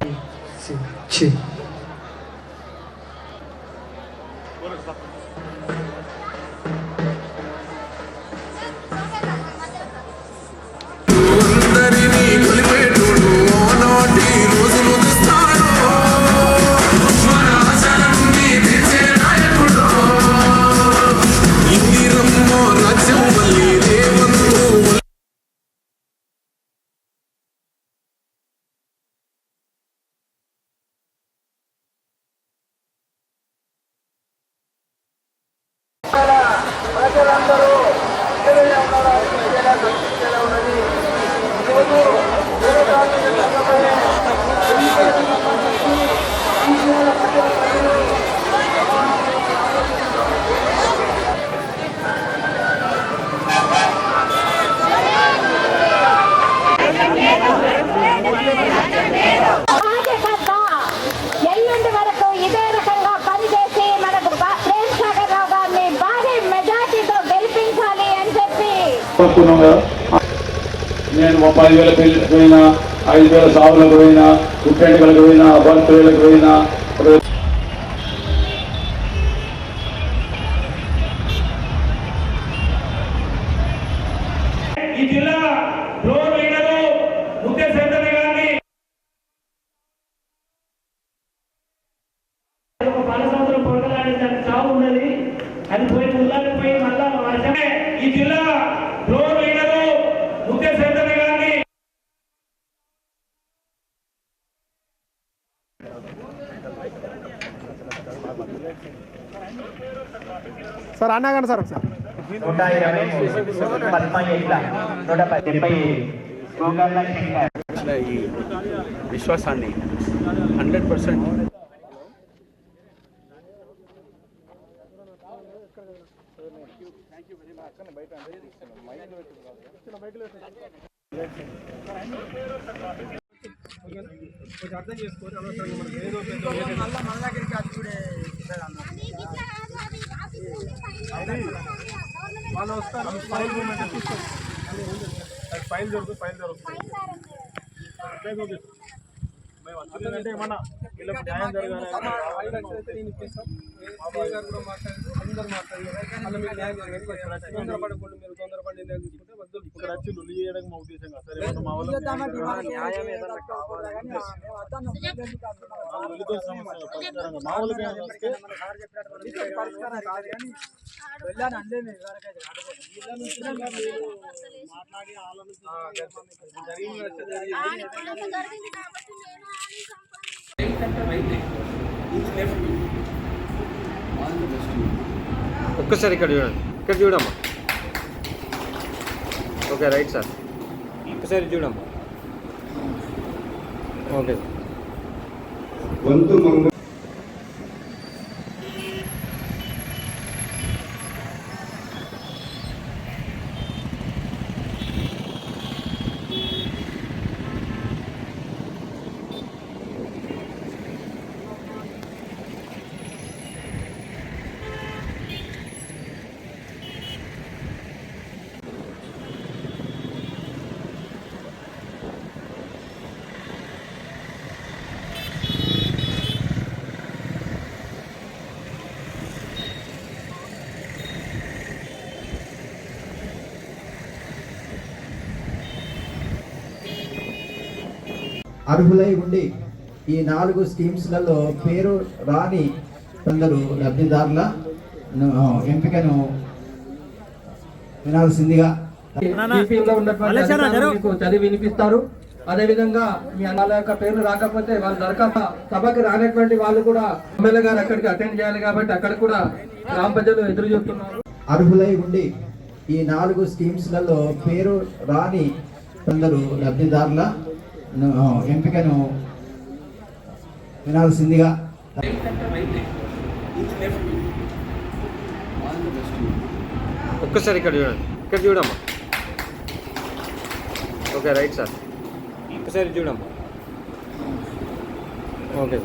7. అనుకున్నాం కదా నేను ఓ పదివేల పెళ్ళికి పోయినా ఐదు వేల సాగులకు పోయినా పుట్టెంటుకలకు పోయినా బర్త్డేలకు పోయినా ఈ జిల్లా లీడరు గారిని ఒక సంవత్సరం దానికి చావు ఉన్నది అది పోయి ఉల్లాడిపోయి మళ్ళా ఈ జిల్లా ఫ్లోర్ లీడరు ముఖేష్ చంద్రని గారిని సార్ అన్నాగండి సార్ ఒకసారి. నూట ఇరవై నూట డెబ్బై ఈ విశ్వాసాన్ని హండ్రెడ్ పర్సెంట్ వాళ్ళు వస్తారు ఫైల్ మూమెంట్ చూస్తారు ఫైల్ దొరుకుతుంది. ఫైల్ దొరుకుతుంది. మేము వచ్చిందంటే ఏమన్నా వీళ్ళకి న్యాయం జరగాలి. లొల్లి చేయడం మా ఉద్దేశం కాదు. సరే ఏమన్నా మా వాళ్ళకి లొల్లితో సమస్య పరిష్కారంగా మా వాళ్ళకి ఏమైనా వస్తే మాట్లాడి ఆలోచించి జరిగింది ఒక్కసారి ఇక్కడ చూడండి. ఇక్కడ చూడమ్మా. Okay right sir. ఒక్కసారి చూడమ్మా. ఓకే. అర్హులై ఉండి ఈ నాలుగు స్కీమ్స్లలో పేరు రాని కొందరు లబ్ధిదారుల ఎంపికను వినాల్సిందిగా. మీకు చదివి వినిపిస్తారు. అదే విధంగా మీ వాళ్ళ యొక్క పేర్లు రాకపోతే వాళ్ళ దరఖాస్తు సభకి రానటువంటి వాళ్ళు కూడా ఎమ్మెల్యే గారు అక్కడికి అటెండ్ చేయాలి కాబట్టి అక్కడ కూడా గ్రామ ప్రజలు ఎదురు చూస్తున్నారు. అర్హులై ఉండి ఈ నాలుగు స్కీమ్స్లలో పేరు రాని కొందరు లబ్ధిదారుల ఎంపికను వినాల్సిందిగా. ఒక్కసారి ఇక్కడ చూడండి. ఇక్కడ చూడమ్మా. Okay right sir. ఒక్కసారి చూడమ్మా. ఓకే.